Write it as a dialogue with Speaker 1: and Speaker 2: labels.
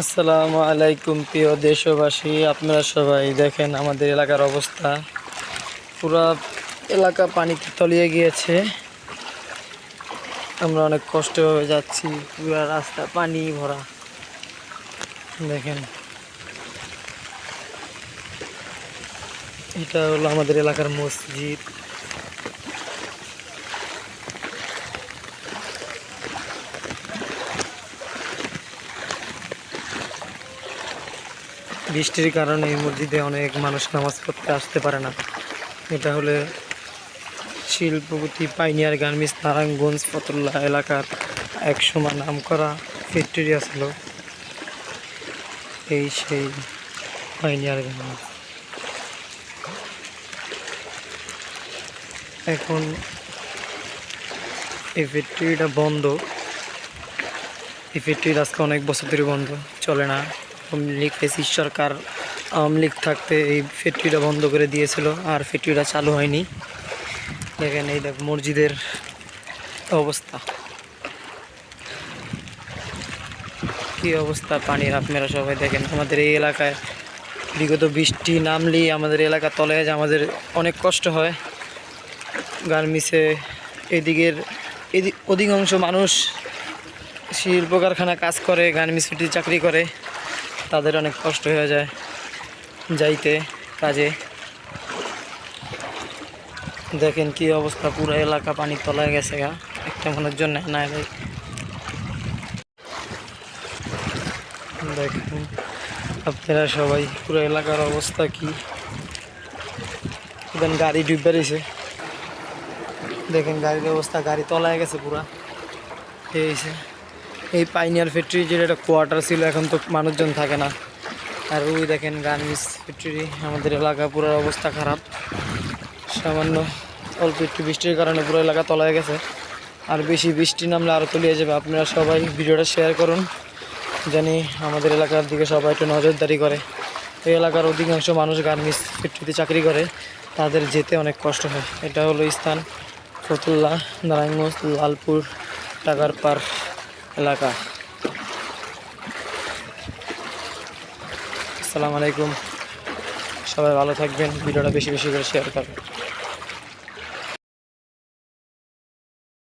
Speaker 1: আসসালামু আলাইকুম, প্রিয় দেশবাসী। আপনারা সবাই দেখেন আমাদের এলাকার অবস্থা। পুরা এলাকা পানিতে তলিয়ে গিয়েছে। আমরা অনেক কষ্টভাবে যাচ্ছি। পুরো রাস্তা পানি ভরা। দেখেন। এটা হলো আমাদের এলাকার মসজিদ। বৃষ্টির কারণে এই মসজিদে অনেক মানুষ নামাজ পড়তে আসতে পারে না। এটা হলে শিল্পপতি পাইনিয়ার গার্মিস নারায়ণগঞ্জ ফতুল্লাহ এলাকার এক সময় নাম করা ফ্যাক্টরি ছিল এই সেই পাইনিয়ার গার্মিস এখন এই ফ্যাক্টরিটা বন্ধ। এই ফ্যাক্টরি আজকে অনেক বছর ধরে বন্ধ, চলে না। আওয়ামী লীগ ফেসিস সরকার, আওয়ামী লীগ থাকতে এই ফ্যাক্টরিটা বন্ধ করে দিয়েছিল আর ফ্যাক্টরিটা চালু হয়নি। দেখেন এই দেখ মসজিদের অবস্থা। কি অবস্থা পানির আপনারা সবাই দেখেন। আমাদের এই এলাকায় বিগত বৃষ্টি নামলেই আমাদের এলাকা তলে যায়, আমাদের অনেক কষ্ট হয়। গার্মিসে এদিকের এদিক অধিকাংশ মানুষ শিল্প কারখানা কাজ করে গার্মেন্টস ফ্যাক্টরি চাকরি করে। তাদের অনেক কষ্ট হয়ে যায় যাইতে, কাজে। দেখেন কি অবস্থা, পুরো এলাকা পানি তলায় গেছে গা, একটা মনের জন্য না এলে দেখেন, আপনারা সবাই পুরো এলাকার অবস্থা কি। দেখেন গাড়ি ডুবে রয়েছে দেখেন গাড়ির অবস্থা, গাড়ি তলায় গেছে পুরা। এই। এই পাইনিয়ার ফ্যাক্টরি যেটা একটা কোয়ার্টার ছিল, এখন তো মানুষজন থাকে না। আর ওই দেখেন গার্মেন্টস ফ্যাক্টরি আমাদের এলাকা পুরো অবস্থা খারাপ। সামান্য অল্প একটু বৃষ্টির কারণে পুরো এলাকা তলায় গেছে। আর বেশি বৃষ্টি নামলে আরও তলিয়ে যাবে। আপনারা সবাই ভিডিওটা শেয়ার করুন, জানি আমাদের এলাকার দিকে সবাই একটু নজরদারি করে। এই এলাকার অধিকাংশ মানুষ গার্মেন্টস ফ্যাক্টরিতে চাকরি করে, তাদের যেতে অনেক কষ্ট হয়। এটা হলো স্থান ফতুল্লা, নারায়ণগঞ্জ, লালপুর টাকারপাড় এলাকা। আসসালামু আলাইকুম। সবাই ভালো থাকবেন ভিডিওটা বেশি বেশি করে শেয়ার করবেন।